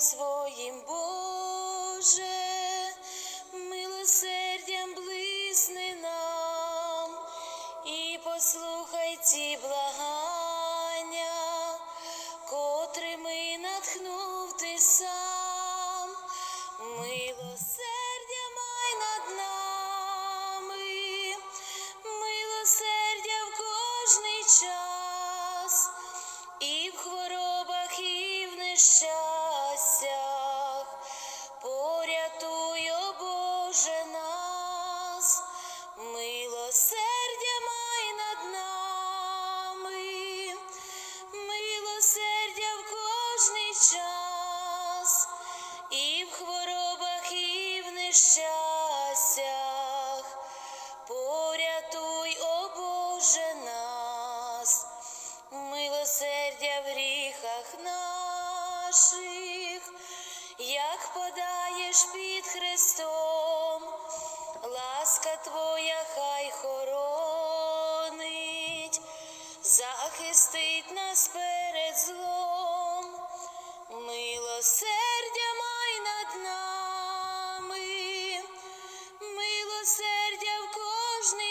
своїм, Боже, і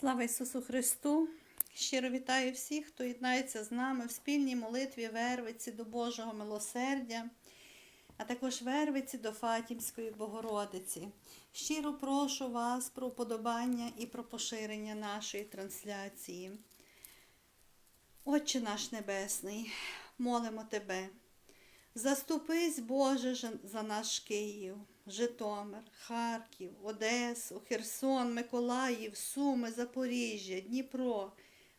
Слава Ісусу Христу! Щиро вітаю всіх, хто єднається з нами в спільній молитві Вервиці до Божого милосердя, а також Вервиці до Фатімської Богородиці. Щиро прошу вас про вподобання і про поширення нашої трансляції. Отче наш Небесний, молимо Тебе. Заступись, Боже, за наш Київ, Житомир, Харків, Одесу, Херсон, Миколаїв, Суми, Запоріжжя, Дніпро,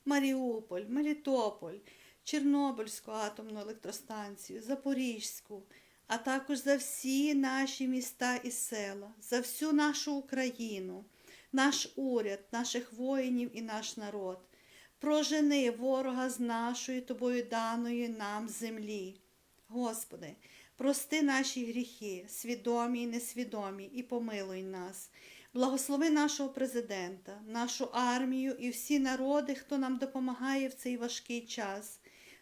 Маріуполь, Мелітополь, Чорнобильську атомну електростанцію, Запорізьку, а також за всі наші міста і села, за всю нашу Україну, наш уряд, наших воїнів і наш народ. Прожени ворога з нашої тобою даної нам землі. Господи, прости наші гріхи, свідомі і несвідомі, і помилуй нас. Благослови нашого президента, нашу армію і всі народи, хто нам допомагає в цей важкий час.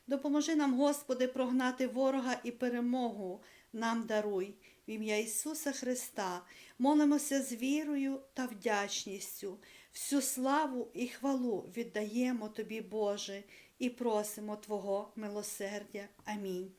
Допоможи нам, Господи, прогнати ворога і перемогу нам даруй. В ім'я Ісуса Христа молимося з вірою та вдячністю. Всю славу і хвалу віддаємо Тобі, Боже, і просимо Твого милосердя. Амінь.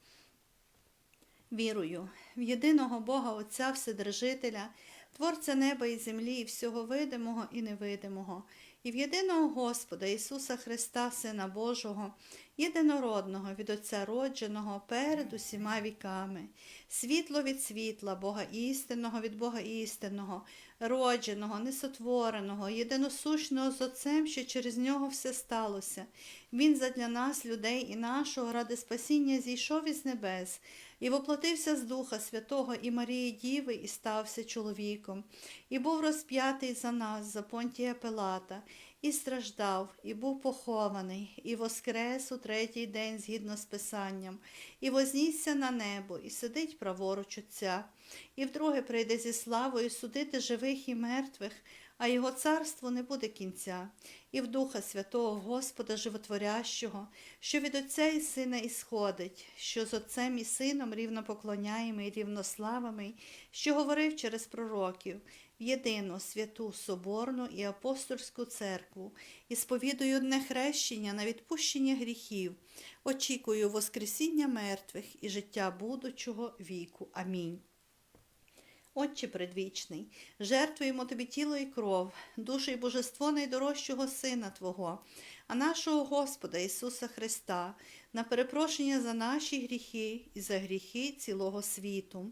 Вірую в єдиного Бога Отця Вседержителя, Творця неба і землі, і всього видимого і невидимого, і в єдиного Господа Ісуса Христа, Сина Божого, єдинородного від Отця родженого перед усіма віками, світло від світла, Бога істинного від Бога істинного, родженого, несотвореного, єдиносущного з Отцем, що через нього все сталося. Він задля нас, людей і нашого, ради спасіння зійшов із небес і воплотився з Духа Святого і Марії Діви, і стався чоловіком, і був розп'ятий за нас, за Понтія Пилата, і страждав, і був похований, і воскрес у третій день згідно з Писанням, і вознісся на небо, і сидить праворуч Отця, і вдруге прийде зі славою судити живих і мертвих, а його царство не буде кінця, і в Духа Святого Господа Животворящого, що від Отця і Сина ісходить, що з Отцем і Сином рівно поклоняємий і рівнославимий, що говорив через пророків, в єдину святу Соборну і апостольську церкву, і сповідую одне хрещення на відпущення гріхів, очікую Воскресіння мертвих і життя будучого віку. Амінь. Отче предвічний, жертвуємо тобі тіло і кров, душу і божество найдорожчого Сина Твого, а нашого Господа Ісуса Христа, на перепрошення за наші гріхи і за гріхи цілого світу.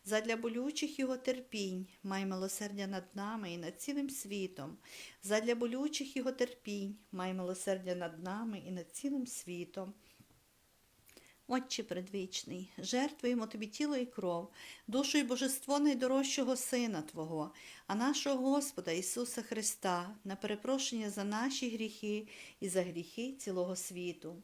задля болючих його терпінь, май милосердя над нами і над цілим світом, задля болючих його терпінь, май милосердя над нами і над цілим світом. Отче предвічний, жертвуємо тобі тіло і кров, душу і божество найдорожчого Сина Твого, а нашого Господа Ісуса Христа, на перепрошення за наші гріхи і за гріхи цілого світу.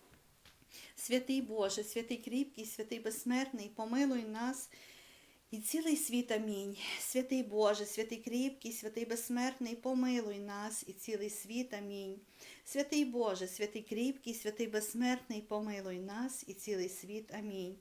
Святий Боже, святий кріпкий, святий безсмертний, помилуй нас і цілий світ амінь. Святий Боже, святий кріпкий, святий безсмертний, помилуй нас і цілий світ амінь. Святий Боже, святий кріпкий, святий безсмертний, помилуй нас і цілий світ амінь.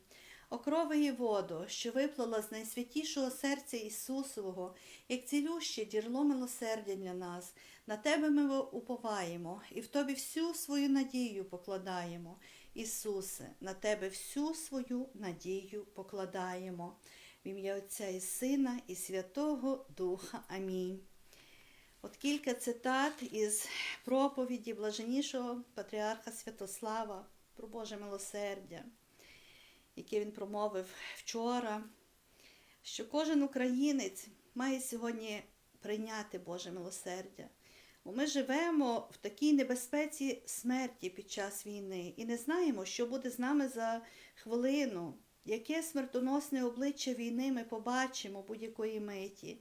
Окрови і воду, що виплила з найсвятішого серця Ісусового, як цілюще дірло милосердя для нас. На Тебе ми уповаємо і в Тобі всю свою надію покладаємо. Ісусе, на Тебе всю свою надію покладаємо. В ім'я Отця і Сина і Святого Духа. Амінь. От кілька цитат із проповіді блаженнішого патріарха Святослава про Боже милосердя, яке він промовив вчора, що кожен українець має сьогодні прийняти Боже милосердя. Бо ми живемо в такій небезпеці смерті під час війни і не знаємо, що буде з нами за хвилину, яке смертоносне обличчя війни ми побачимо будь-якої миті.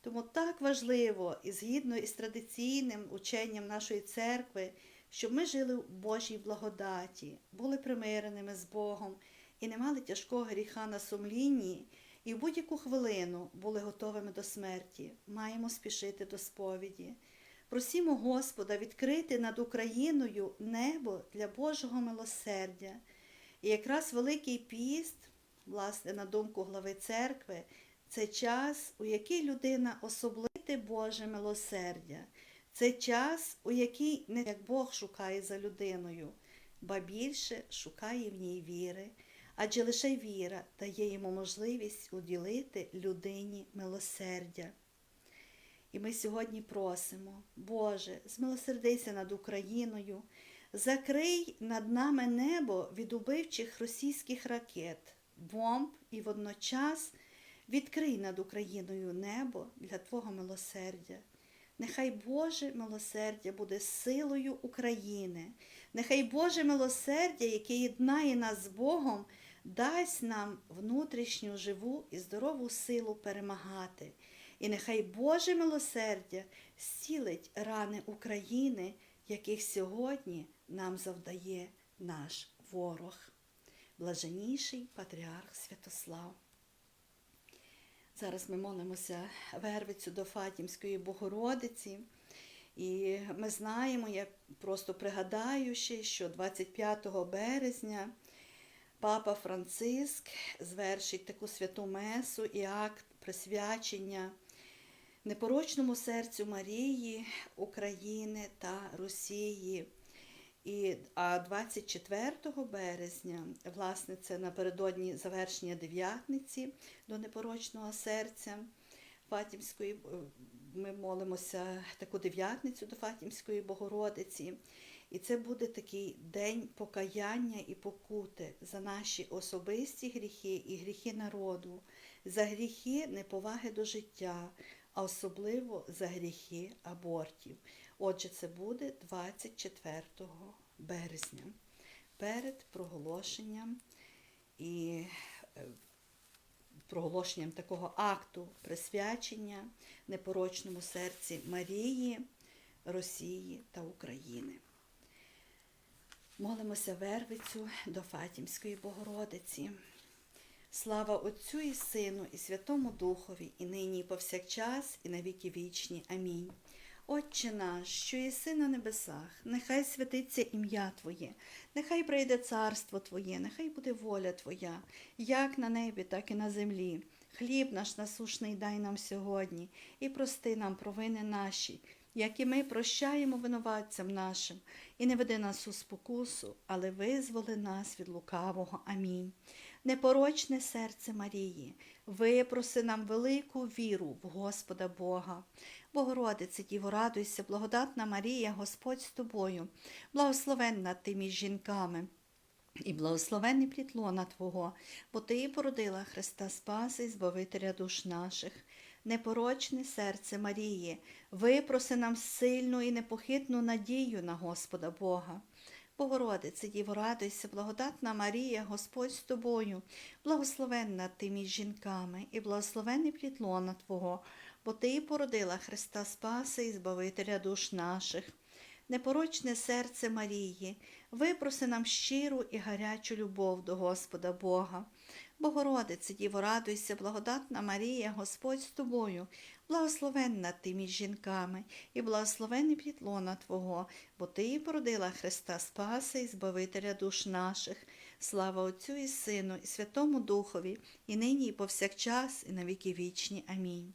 Тому так важливо і згідно із традиційним ученням нашої церкви, щоб ми жили в Божій благодаті, були примиреними з Богом і не мали тяжкого гріха на сумлінні, і в будь-яку хвилину були готовими до смерті. Маємо спішити до сповіді. Просімо Господа відкрити над Україною небо для Божого милосердя. І якраз Великий піст, власне, на думку глави церкви, це час, у який людина особливити Боже милосердя. Це час, у який не як Бог шукає за людиною, ба більше шукає в ній віри, адже лише віра дає йому можливість уділити людині милосердя. І ми сьогодні просимо, Боже, змилосердися над Україною, закрий над нами небо від убивчих російських ракет, бомб і водночас відкрий над Україною небо для Твого милосердя. Нехай Боже милосердя буде силою України, нехай Боже милосердя, яке єднає нас з Богом, дасть нам внутрішню живу і здорову силу перемагати. І нехай Боже милосердя зцілить рани України, яких сьогодні нам завдає наш ворог, блаженніший патріарх Святослав. Зараз ми молимося Вервицю до Фатімської Богородиці. І ми знаємо, я просто пригадаю ще, що 25 березня Папа Франциск звершить таку святу месу і акт присвячення непорочному серцю Марії, України та Росії. І, а 24 березня, власне, це напередодні завершення дев'ятниці до непорочного серця Фатімської, е, ми молимося таку дев'ятницю до Фатімської Богородиці. І це буде такий день покаяння і покути за наші особисті гріхи і гріхи народу, за гріхи неповаги до життя, а особливо за гріхи абортів. Отже, це буде 24 березня перед проголошенням і е, проголошенням такого акту присвячення непорочному серці Марії, Росії та України. Молимося Вервицю до Фатімської Богородиці. Слава Отцю і Сину, і Святому Духові, і нині, і повсякчас, і на віки вічні. Амінь. Отче наш, що єси на небесах, нехай святиться ім'я Твоє, нехай прийде царство Твоє, нехай буде воля Твоя, як на небі, так і на землі. Хліб наш насушний дай нам сьогодні, і прости нам провини наші, як і ми прощаємо винуватцям нашим, і не веди нас у спокусу, але визволи нас від лукавого. Амінь. Непорочне серце Марії, випроси нам велику віру в Господа Бога. Богородице, Діво, радуйся, благодатна Марія, Господь з тобою, благословенна ти між жінками. І благословенний плід Твого, бо Ти породила Христа Спаси і Збавителя душ наших. Непорочне серце Марії, випроси нам сильну і непохитну надію на Господа Бога. Богородице, Діво, радуйся, благодатна Марія, Господь з тобою, благословенна ти між жінками, і благословенний плід лона Твого, бо Ти породила Христа Спаси і Збавителя душ наших. Непорочне серце Марії, випроси нам щиру і гарячу любов до Господа Бога. Богородице, Діво, радуйся, благодатна Марія, Господь з тобою, благословенна ти між жінками, і благословений пітлона Твого, бо Ти породила Христа Спаса і Збавителя душ наших. Слава Отцю і Сину, і Святому Духові, і нині, і повсякчас, і на віки вічні. Амінь.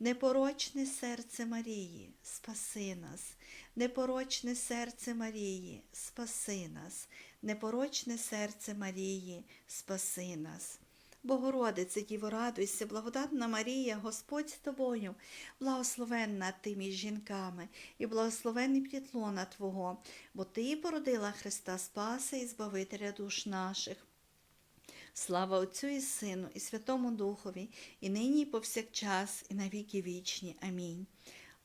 непорочне серце Марії, спаси нас, непорочне серце Марії, спаси нас, непорочне серце Марії, спаси нас. Богородице, Діво, радуйся, благодатна Марія, Господь з тобою, благословенна ти між жінками, і благословенний плід лона Твого, бо Ти породила Христа Спаса і Збавителя душ наших. Слава Отцю і Сину, і Святому Духові, і нині, і повсякчас, і на віки вічні. Амінь.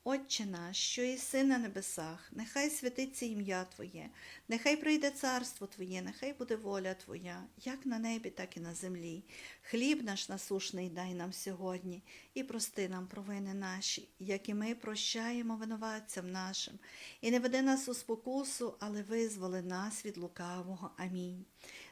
Отче наш, що єси на небесах, нехай святиться ім'я Твоє, нехай прийде царство Твоє, нехай буде воля Твоя, як на небі, так і на землі. Хліб наш насушний дай нам сьогодні, і прости нам провини наші, як і ми прощаємо винуватцям нашим, і не веди нас у спокусу, але визволи нас від лукавого. Амінь.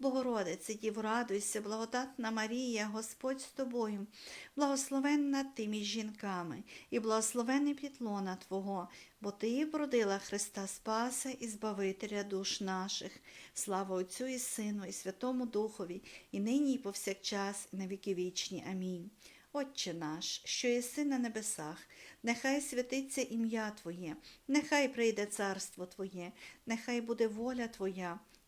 Богородице, Діво, радуйся, благодатна Марія, Господь з тобою, благословенна ти між жінками, і благословений плід лона Твого, бо Ти породила Христа Спаса і Збавителя душ наших. Слава Отцю і Сину, і Святому Духові, і нині, і повсякчас, і на віки вічні. Амінь. Отче наш, що єси на небесах, нехай святиться ім'я Твоє, нехай прийде царство Твоє, нехай буде воля Твоя,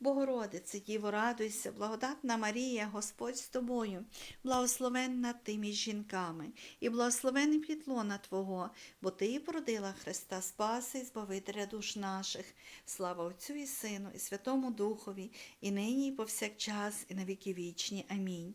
Богородице, Діво, радуйся, благодатна Марія, Господь з тобою, благословенна ти між жінками, і благословений підлона Твого, бо Ти породила Христа Спаси і Збавителя душ наших. Слава Отцю і Сину, і Святому Духові, і нині, і повсякчас, і на віки вічні. Амінь.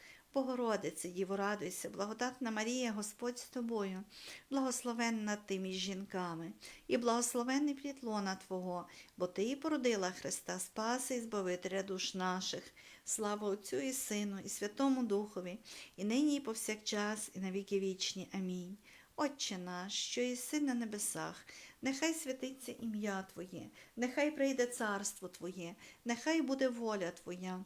Богородице, Діво, радуйся, благодатна Марія, Господь з тобою, благословенна ти між жінками, і благословенний плід лона Твого, бо Ти і породила Христа Спаси і Збавителя душ наших. Слава Отцю і Сину, і Святому Духові, і нині, і повсякчас, і на віки вічні. Амінь. Отче наш, що єси на небесах, нехай святиться ім'я Твоє, нехай прийде царство Твоє, нехай буде воля Твоя,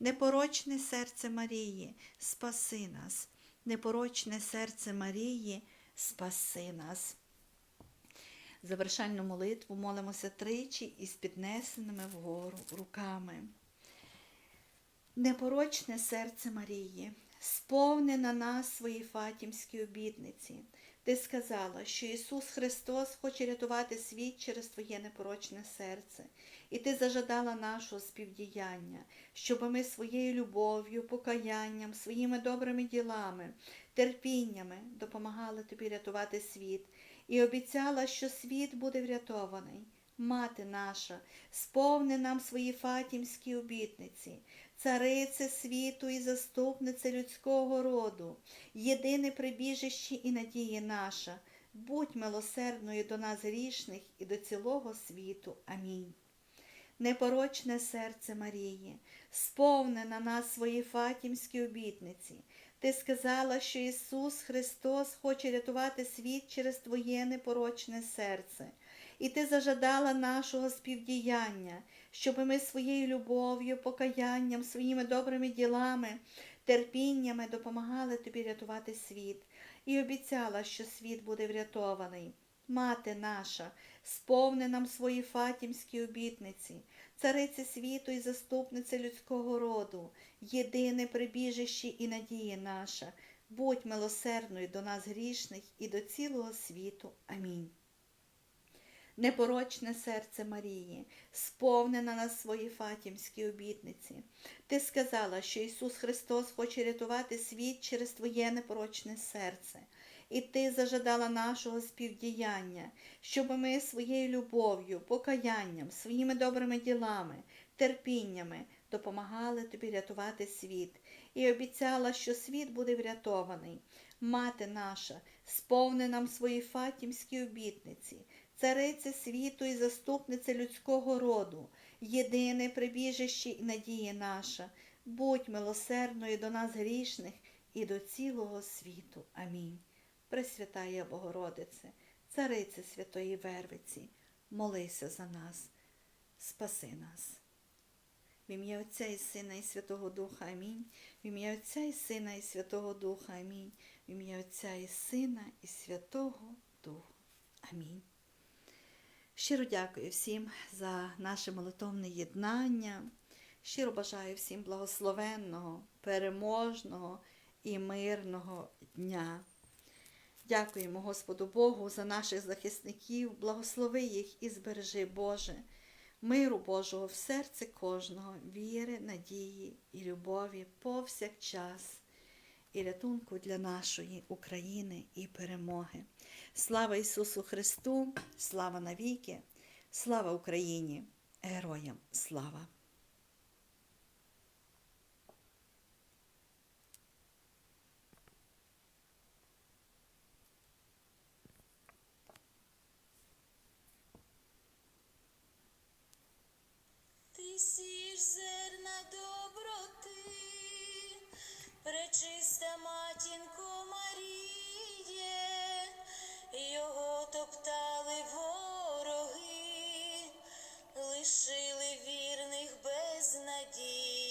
непорочне серце Марії, спаси нас, непорочне серце Марії, спаси нас. Завершальну молитву молимося тричі із піднесеними вгору руками. Непорочне серце Марії, сповни на нас свої фатімські обітниці. Ти сказала, що Ісус Христос хоче рятувати світ через Твоє непорочне серце, і Ти зажадала нашого співдіяння, щоб ми своєю любов'ю, покаянням, своїми добрими ділами, терпіннями допомагали Тобі рятувати світ, і обіцяла, що світ буде врятований. Мати наша, сповни нам свої фатімські обітниці, царице світу і заступнице людського роду, єдине прибіжище і надія наша, будь милосердною до нас грішних і до цілого світу. Амінь. Непорочне серце Марії, сповни на нас свої фатімські обітниці. Ти сказала, що Ісус Христос хоче рятувати світ через Твоє непорочне серце, і Ти зажадала нашого співдіяння, щоб ми своєю любов'ю, покаянням, своїми добрими ділами, терпіннями допомагали Тобі рятувати світ, і обіцяла, що світ буде врятований. Мати наша, сповни нам свої фатімські обітниці, цариці світу і заступниця людського роду, єдине прибіжище і надія наша, будь милосердною до нас грішних і до цілого світу. Амінь. Непорочне серце Марії, сповни на свої фатімські обітниці. Ти сказала, що Ісус Христос хоче рятувати світ через Твоє непорочне серце, і Ти зажадала нашого співдіяння, щоб ми своєю любов'ю, покаянням, своїми добрими ділами, терпіннями допомагали Тобі рятувати світ, і обіцяла, що світ буде врятований. Мати наша, сповни нам свої фатімські обітниці, царице світу і заступнице людського роду, єдине прибіжище і надія наша, будь милосердною до нас грішних і до цілого світу. Амінь. Пресвятая Богородице, царице Святої Вервиці, молися за нас, спаси нас. В ім'я Отця і Сина і Святого Духа Амінь. В ім'я Отця і Сина і Святого Духа Амінь. В ім'я Отця і Сина і Святого Духа. Амінь. Щиро дякую всім за наше молитовне єднання. Щиро бажаю всім благословенного, переможного і мирного дня. Дякуємо Господу Богу за наших захисників, благослови їх і збережи, Боже, миру Божого в серці кожного, віри, надії і любові повсякчас і рятунку для нашої України і перемоги. Слава Ісусу Христу, слава навіки, слава Україні, героям слава! Ти сіж зерна доброти, пречиста матінко Маріє, його топтали вороги, лишили вірних без надії,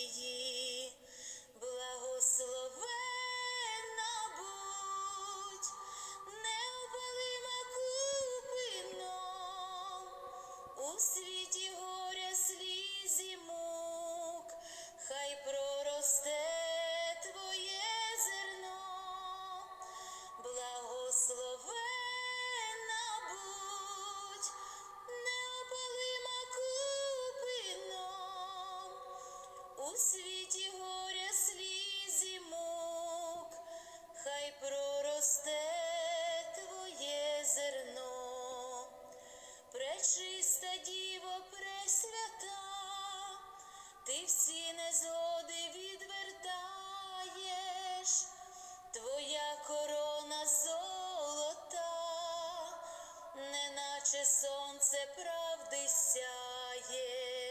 золота, неначе сонце правди сяє,